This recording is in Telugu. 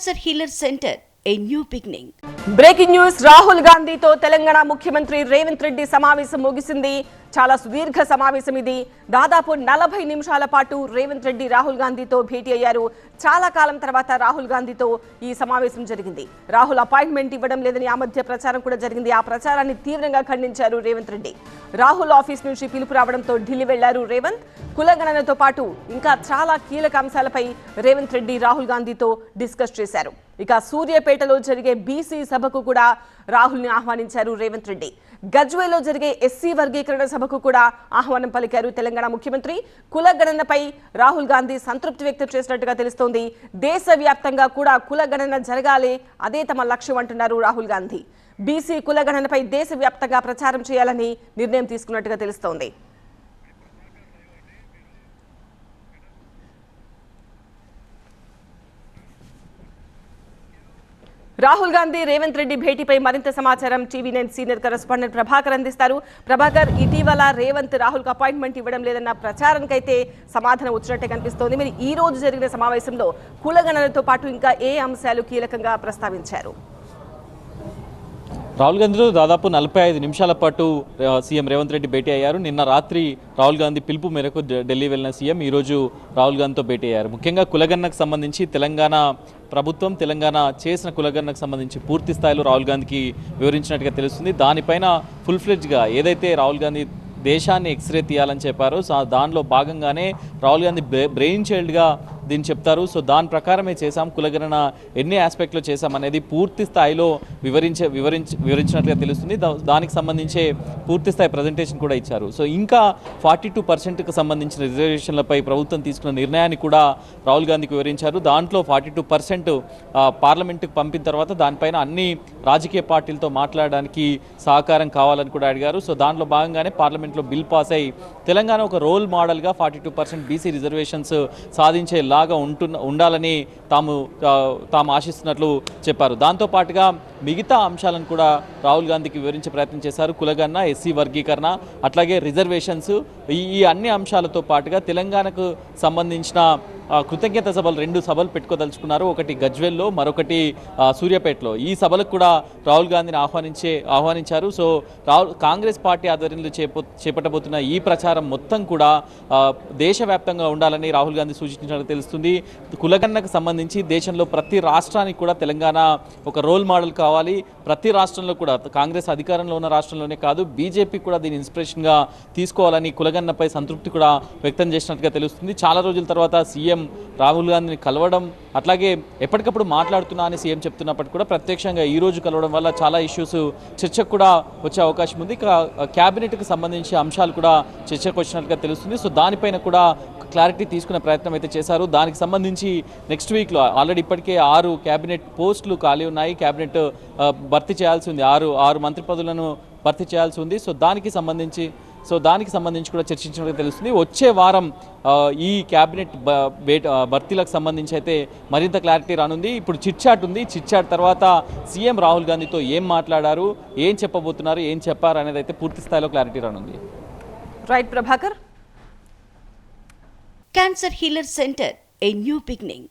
Cancer healer centre a new beginning breaking news Rahul గాంధీతో తెలంగాణ ముఖ్యమంత్రి రేవంత్ రెడ్డి సమావేశం ముగిసింది. చాలా సుదీర్ఘ సమావేశం ఇది. దాదాపు నలభై నిమిషాల పాటు రేవంత్ రెడ్డి రాహుల్ గాంధీతో భేటీ అయ్యారు. చాలా కాలం తర్వాత రాహుల్ గాంధీతో ఈ సమావేశం జరిగింది. రాహుల్ అపాయింట్మెంట్ ఇవ్వడం లేదని ఆ మధ్య ప్రచారం కూడా జరిగింది. ఆ ప్రచారాన్ని తీవ్రంగా ఖండించారు రేవంత్ రెడ్డి. రాహుల్ ఆఫీస్ నుంచి పిలుపు రావడంతో ఢిల్లీ వెళ్ళారు రేవంత్. కులగణనతో పాటు ఇంకా చాలా కీలక అంశాలపై రేవంత్ రెడ్డి రాహుల్ గాంధీతో డిస్కస్ చేశారు. ఇక సూర్యపేటలో జరిగే బీసీ సభకు కూడా రాహుల్ని ఆహ్వానించారు రేవంత్ రెడ్డి. గజ్వేలో జరిగే ఎస్సీ వర్గీకరణ సభకు కూడా ఆహ్వానం పలికారు తెలంగాణ ముఖ్యమంత్రి. కులగణనపై రాహుల్ గాంధీ సంతృప్తి వ్యక్తం చేసినట్టుగా తెలుస్తోంది. దేశవ్యాప్తంగా కూడా కులగణన జరగాలి అదే తమ లక్ష్యం అంటున్నారు రాహుల్ గాంధీ. బీసీ కులగణనపై దేశవ్యాప్తంగా ప్రచారం చేయాలని నిర్ణయం తీసుకున్నట్టుగా తెలుస్తోంది. రాహుల్ గాంధీ రేవంత్ రెడ్డి భేటీపై మరింత సమాచారం TV nine senior correspondent Prabhakar అందిస్తారు. ప్రభాకర్ ఇటీవల రేవంత్ రాహుల్కు అపాయింట్మెంట్ ఇవ్వడం లేదన్న ప్రచారానికైతే సమాధానం వచ్చినట్టే కనిపిస్తోంది. మరి ఈ రోజు జరిగిన సమావేశంలో కులగణనతో పాటు ఇంకా ఏ అంశాలు కీలకంగా ప్రస్తావించారు? రాహుల్ గాంధీతో దాదాపు నలభై ఐదు నిమిషాల పాటు సీఎం రేవంత్ రెడ్డి భేటీ అయ్యారు. నిన్న రాత్రి రాహుల్ గాంధీ పిలుపు మేరకు ఢిల్లీ వెళ్ళిన సీఎం ఈరోజు రాహుల్ గాంధీతో భేటీ అయ్యారు. ముఖ్యంగా కులగన్నకు సంబంధించి తెలంగాణ ప్రభుత్వం తెలంగాణ చేసిన కులగన్నకు సంబంధించి పూర్తి స్థాయిలో రాహుల్ గాంధీకి వివరించినట్టుగా తెలుస్తుంది. దానిపైన ఫుల్ ఫ్లెడ్జ్గా ఏదైతే రాహుల్ గాంధీ దేశాన్ని ఎక్స్రే తీయాలని చెప్పారు సో దానిలో భాగంగానే రాహుల్ గాంధీ బ్రెయిన్ చైల్డ్గా దీన్ని చెప్తారు. సో దాని ప్రకారమే చేశాం. కులగణన ఎన్ని ఆస్పెక్ట్లో చేశాం అనేది పూర్తి స్థాయిలో వివరించే వివరించ వివరించినట్లుగా తెలుస్తుంది. దానికి సంబంధించే పూర్తి స్థాయి ప్రజెంటేషన్ కూడా ఇచ్చారు. సో ఇంకా ఫార్టీ టూ పర్సెంట్కి సంబంధించిన రిజర్వేషన్లపై ప్రభుత్వం తీసుకున్న నిర్ణయాన్ని కూడా రాహుల్ గాంధీకి వివరించారు. దాంట్లో ఫార్టీ టూ పర్సెంట్ పార్లమెంటుకు పంపిన తర్వాత దానిపైన అన్ని రాజకీయ పార్టీలతో మాట్లాడడానికి సహకారం కావాలని కూడా అడిగారు. సో దాంట్లో భాగంగానే పార్లమెంట్లో బిల్ పాస్ అయి తెలంగాణ ఒక రోల్ మోడల్గా forty two percent BC reservations బాగా ఉంటున్న ఉండాలని తాము తాము ఆశిస్తున్నట్లు చెప్పారు. దాంతోపాటుగా మిగతా అంశాలను కూడా రాహుల్ గాంధీకి వివరించే ప్రయత్నం చేశారు. కులగన్న ఎస్సీ వర్గీకరణ అట్లాగే రిజర్వేషన్స్ ఈ అన్ని అంశాలతో పాటుగా తెలంగాణకు సంబంధించిన కృతజ్ఞత సభలు రెండు సభలు పెట్టుకోదలుచుకున్నారు. ఒకటి గజ్వెల్లో మరొకటి సూర్యాపేటలో. ఈ సభలకు కూడా రాహుల్ గాంధీని ఆహ్వానించే ఆహ్వానించారు. సో రాహుల్ కాంగ్రెస్ పార్టీ ఆధ్వర్యంలో చేప చేపట్టబోతున్న ఈ ప్రచారం మొత్తం కూడా దేశవ్యాప్తంగా ఉండాలని రాహుల్ గాంధీ సూచించినట్లు తెలుస్తుంది. కులగన్నకు సంబంధించి దేశంలో ప్రతి రాష్ట్రానికి కూడా తెలంగాణ ఒక రోల్ మోడల్ కావాలి. ప్రతి రాష్ట్రంలో కూడా కాంగ్రెస్ అధికారంలో ఉన్న రాష్ట్రంలోనే కాదు బీజేపీ కూడా దీని ఇన్స్పిరేషన్గా తీసుకోవాలని కులగన్నపై సంతృప్తి కూడా వ్యక్తం చేసినట్టుగా తెలుస్తుంది. చాలా రోజుల తర్వాత సీఎం రాహుల్ గాంధీని కలవడం అట్లాగే ఎప్పటికప్పుడు మాట్లాడుతున్నా అని సీఎం చెప్తున్నప్పటికీ కూడా ప్రత్యక్షంగా ఈ రోజు కలవడం వల్ల చాలా ఇష్యూస్ చర్చకు కూడా వచ్చే అవకాశం ఉంది. ఇక క్యాబినెట్కి సంబంధించి అంశాలు కూడా చర్చకు వచ్చినట్టుగా తెలుస్తుంది. సో దానిపైన కూడా క్లారిటీ తీసుకునే ప్రయత్నం అయితే చేశారు. దానికి సంబంధించి నెక్స్ట్ వీక్లో ఆల్రెడీ ఇప్పటికే ఆరు క్యాబినెట్ పోస్టులు ఖాళీ ఉన్నాయి. క్యాబినెట్ భర్తీ చేయాల్సి ఉంది. ఆరు ఆరు మంత్రి పదవులను భర్తీ చేయాల్సి ఉంది. సో దానికి సంబంధించి సో దానికి సంబంధించి కూడా చర్చించినట్టు తెలుస్తుంది. వచ్చే వారం ఈ క్యాబినెట్ భర్తీలకు సంబంధించి అయితే మరింత క్లారిటీ రానుంది. ఇప్పుడు చిట్చాట్ ఉంది. చిట్చాట్ తర్వాత సీఎం రాహుల్ గాంధీతో ఏం మాట్లాడారు? ఏం చెప్పబోతున్నారు? ఏం చెప్పారు? అనేది అయితే పూర్తి స్థాయిలో క్లారిటీ రానుంది. Right Prabhakar. Cancer Healer Center, a new beginning.